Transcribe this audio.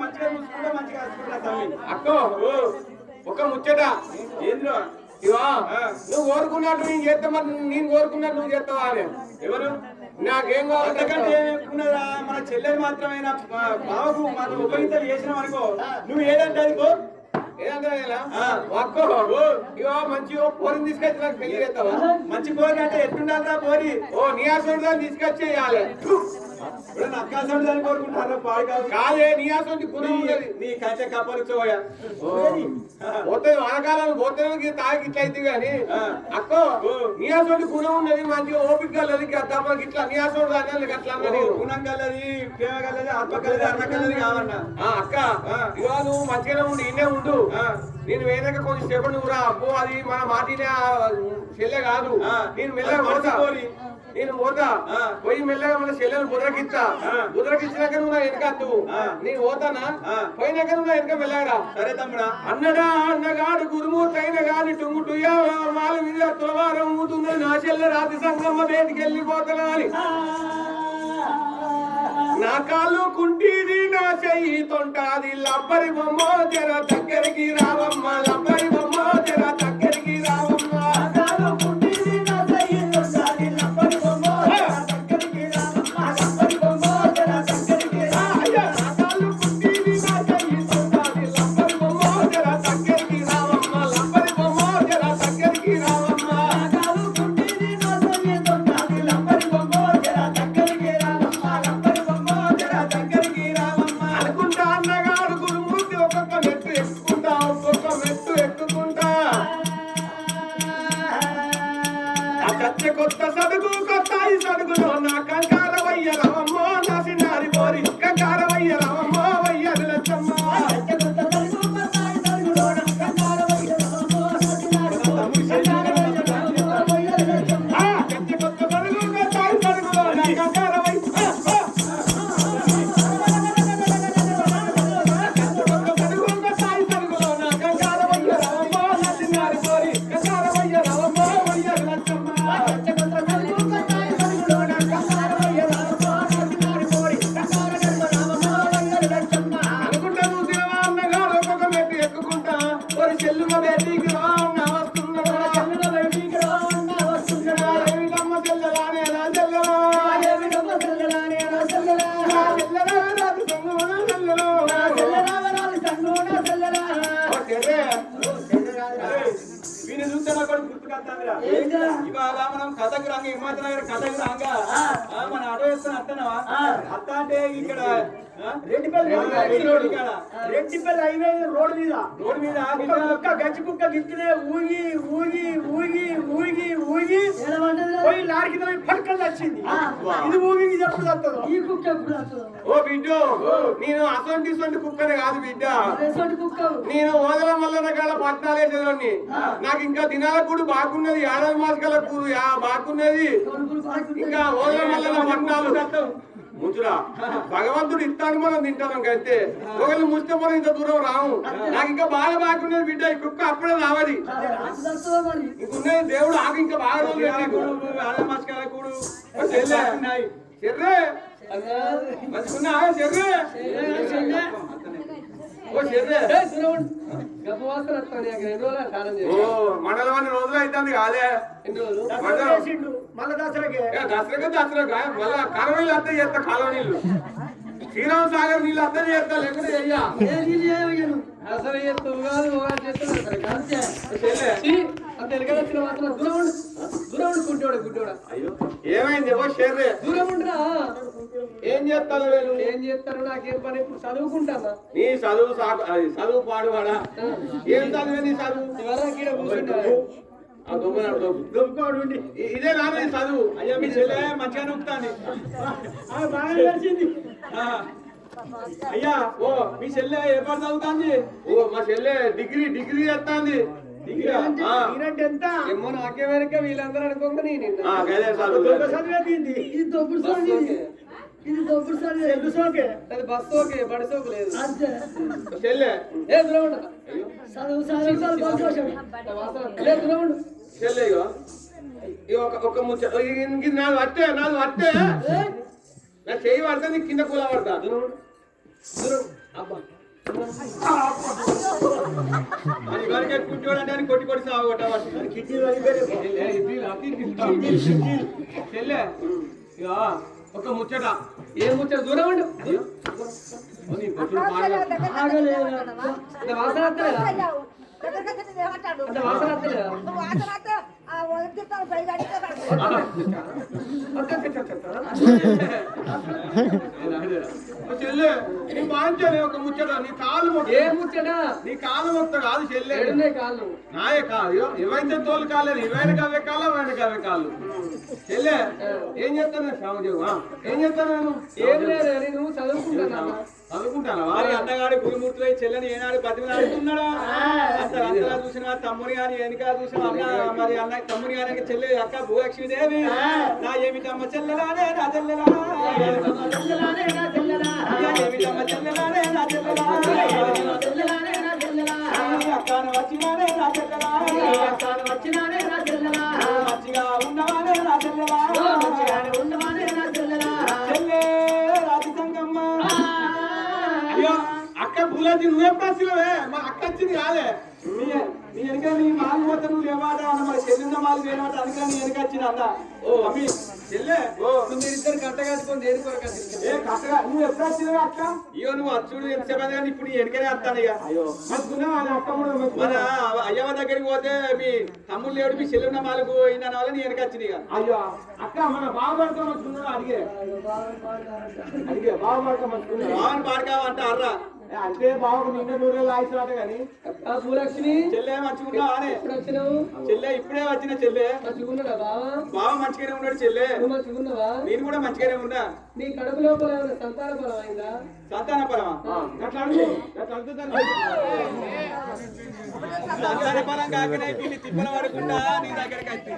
మంచిగా చూసుకుంటా మంచిగా చూసుకుంటా తల్లి. అక్కో ఒక ముచ్చట. ఏంద్రో? ఇవా. నువ్వు కోరుకున్నట్టు నేను చేస్తా మరి నేను కోరుకున్నట్టు నువ్వు చేస్తావా అని. ఎవరు? నాకేం అంతకంటే కావాలంటే ఏమనుకున్నదా మన చెల్లెలు మాత్రమైన? బావకు మాత్రం ఉపయోగించాలి చేసినాం అనుకో. నువ్వు ఏదంటే అది కో. ఏదంటే ఆ. అక్కో ఇవా మంచిగా పోరిని తీసుకొచ్చి నాకు పెళ్ళి చేస్తావా? మంచి పోరి అంటే ఎట్టుండాలరా పోరి? ఓ నీ ఆసండి తీసుకొచ్చి నక్కాసండి దాన్ని కోరుకుంటారా? పాడు కాదు. కాదే నీ ఆసండి గుణం ఉన్నది. నీ కంచె కప్పలు చోయ పోతే వానకాలం పోతే తాగి ఇట్లా అయితే గాని ఆ. అక్కో. నీ ఆసండి గుణం ఉన్నది మంచిగా ఓపిక కలది తప్పకి ఇట్లా నీ ఆసండి అన్నది అట్లా అన్నది. గుణం కలది ప్రేమ కలది ఆత్మ కలది అన్న కలది కావన్నా ఆ అక్క. ఇవాళ నువ్వు మంచిగానే ఉండి ఇన్నే ఉండు. నేను వేయక కొంచెం సేపటి నువ్వు రా అబ్బో అది మన మాటినే చెల్లె కాదు. నేను మెల్లగా మర్చిపోరి. నేను పోతా. పోయి మెల్లగా మన చెల్లెని బుదరకిస్తా నువ్వు నా వెనకద్దు ఆ. నేను పోతానా? ఆ. పోయినాక నువ్వు నా వెనక మెల్లగా సరే తమ్ముడా. అన్నడా అన్నగాడు గాని మీద తులవారం ఊతుంది నా చెల్లె రాతి సంగమ్మ బయటికి వెళ్ళిపోతున్నా అని. నా కాళ్ళు కుంటీది నా చెయ్యి తొంటాది. లబ్బరి బొమ్మ జర దగ్గరికి రావమ్మ లబ్బరి Amen. ఇవాళ మనం కథకు రంగ హిమాచల్ నగర్ కథకు రంగ మన ఆటో వేస్తాను అత్తనవా? అత్త అంటే ఇక్కడ? రెడ్డిపల్లి హైవే రోడ్ మీద రోడ్ మీద. గచ్చి కుక్క ఊగి ఊగి ఊగి ఊగి ఊగి పోయి లారీ కింద పోయి పట్టుకొని వచ్చింది ఇది ఊగి ఇది ఎప్పుడు వస్తుందో ఈ కుక్క ఎప్పుడు వస్తుందో? ఓ బిడ్డ నేను అసొంటి కుక్కనే కాదు బిడ్డ. నేను ఓదల మల్లన కాడ పట్నాలు వేసేదాన్ని నాకు ఇంకా దినాల కూడా బాగున్నది ఏడాది మాసకాల కూడు యా బాగున్నది. ఇంకా ఓదల మల్లన పట్నాలు. ముచ్చురా భగవంతుడు ఇస్తాడు మనం తింటాం అంతే. ఒకళ్ళు ముస్తే మనం ఇంత దూరం రాము. నాకు ఇంకా బాగా బాగున్నది బిడ్డ ఈ కుక్క అప్పుడే రావాలి ఇంకున్నది దేవుడు ఆకు ఇంకా బాగా. కూడు. చెర్రే? మండలం అన్ని రోజులు అవుతుంది కాదే? చేసిండు మళ్ళా దసరాకే. మళ్ళా కాలువలు చేస్తా కాలువ నీళ్ళు శ్రీరామ సాగర్ నీళ్ళు అత్త చేస్తా చెయ్యా. అసలు కాదు మాత్రం దూరం ఉండు దూరం ఉండు గుడ్డోడు గుడ్డోడా ఏమైంది? ఓ షెర్రే. దూరం ఉండరా ఏం చేస్తాను నేను ఏం చేస్తారు నాకేం పని ఇప్పుడు చదువుకుంటానా? నీ చదువు చదువు పాడువాడా? ఏం చదివే నీ చదువు? ఎవరా కీడ కూర్చుంటారు? ఆ దొంగనాడు ఇదే నాన్న నీ చదువు. అయ్యా మీ చెల్లె మంచిగా బాగా నడిచింది. అయ్యా ఓ మీ చెల్లె ఏ పాటు చదువుతాంది? ఓ మా చెల్లె డిగ్రీ డిగ్రీ చేస్తాంది డిగ్రీ ఆ. ఈయనంటే ఎంత? ఏమో నాకే వెనక వీళ్ళందరూ అనుకోంగా నేను ఇది దొబ్బుడు సోకే. అది బస్ సోకే బడి సోకు లేదు. అంతే. చెల్లె ఏ గ్రౌండ్ సడవు సడవు సడవు బస్ ఏ గ్రౌండ్ చెల్లె ఇగో. ఇగో ఒక ఒక ముచ్చ. ఇంకి నాలుగు అట్టే నాలుగు అట్టే. నా చేయి పడతా నీకు కింద కూల పడతా. దూరం దూరం అబ్బా. అది వరకే కూర్చోడంటే కొట్టి సాగు ఒక ముచ్చట. ఏం ముచ్చట? దూరం ఉండు. వాసన చెల్లె నీ ఒక ముచ్చట. నీ కాలు. ఏం ముచ్చట? నీ కాలు మొత్త కాదు చెల్లె. కాళ్ళు. నాయే కాదు ఇవైతే తోలు కాలేదు ఇవైన కవే కాలు అవైన కవే కాళ్ళు. చెల్లె ఏం చేస్తాను శ్యామదేవు ఏం చేస్తాను నేను ఏం లేదు నేను చదువుకుంటాను అనుకుంటానా వారి అన్నగాడు గురుమూర్తులు చెల్లని ఏనాడు బతిమలు ఆడుతున్నాడా అంతగా చూసిన తమ్ముని గాని వెనుక చూసిన అన్న మరి అన్న తమ్ముని గాని చెల్లి అక్క భూలక్ష్మీదేవి నా ఏమిటమ్మ చెల్లెలానే నా చెల్లెలా ఏమిటమ్మ చెల్లెలానే నా చెల్లెలా అక్కను వచ్చినానే నా చెల్లెలా మంచిగా పూలకి నువ్వెప్పుడు వచ్చినవే? మా అక్క వచ్చింది కాదే నీ నీ వెనక నీ మాలు పోతే నువ్వు లేవాడా అన్న మరి చెల్లింద మాలు లేవాట అందుకని నీ వెనక వచ్చిన అన్న. ఓ. అమ్మి చెల్లె. ఓ. మీరిద్దరు కట్ట కట్టుకొని దేని కొరకు వచ్చింది? ఏ కట్టగా నువ్వు ఎప్పుడు వచ్చినవే అక్క? ఇగో నువ్వు అచ్చుడు ఎంతసేపు కానీ ఇప్పుడు నీ వెనకనే వస్తాను ఇక అయ్యో. మస్తున్నావా అని అక్క మన అయ్యవ దగ్గరికి పోతే మీ తమ్ముళ్ళు లేడు మీ చెల్లున్న మాలకు అయిన వాళ్ళ నీ వెనక వచ్చింది ఇక అయ్యో. అక్క మన బావపడతా మస్తున్నాడు అడిగే. అడిగే బావపడతా మస్తున్నాడు బావని పాడకావు అంట అర్రా. అంటే బావకు నిన్న నూరేళ్ళు ఆయిస్తున్నట్టు కానీ. భూలక్ష్మి చెల్లె ఎప్పుడు వచ్చినావు? చెల్లె ఇప్పుడే వచ్చిన చెల్లె. మంచిగున్నాడా బావా? బావ మంచిగానే ఉన్నాడు చెల్లె. నువ్వు నేను కూడా మంచిగానే ఉన్నా. నీ కడుపు లోపల సంతాన అయిందా? సంతాన పరమా అట్లా అడుగు. అట్లా అడుగుతాను సంతాన పరం కాకనే తిప్పల పడకుండా నీ దగ్గరికి వచ్చి.